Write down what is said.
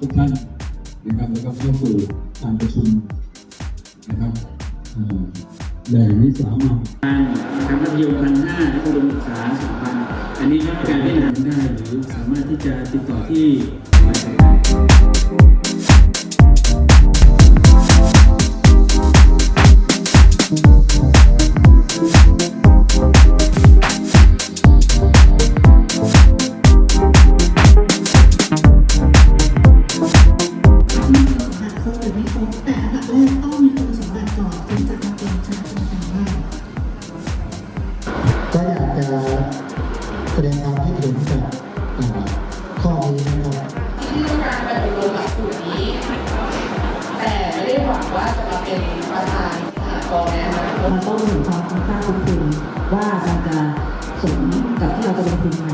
ทุกท่านนะครับแล้วก็เข้าสู่การประชุมนะครับแหล่งวิสามันการมัธยมพันห้าและอุดมศึกษาสองพันอันนี้รับการพิจารณาได้หรือสามารถที่จะติดต่อที่ บ แต่อันดับแรกต้องมีคุณสมบัติก่อนถึงจะมาเป็นคณะกรรมการได้ก็อยากจะแสดงความคิดเห็นกับข้อนี้นะครับที่ต้องการปฏิรูปหลักสูตรนี้ แต่ไม่ได้หวังว่าจะมาเป็นประธานสหกรณ์นอนาตมันต้องเห็นความคุ้มค่าคุ้มทุนว่ามันจะสมกับที่เราจะลงทุนไหม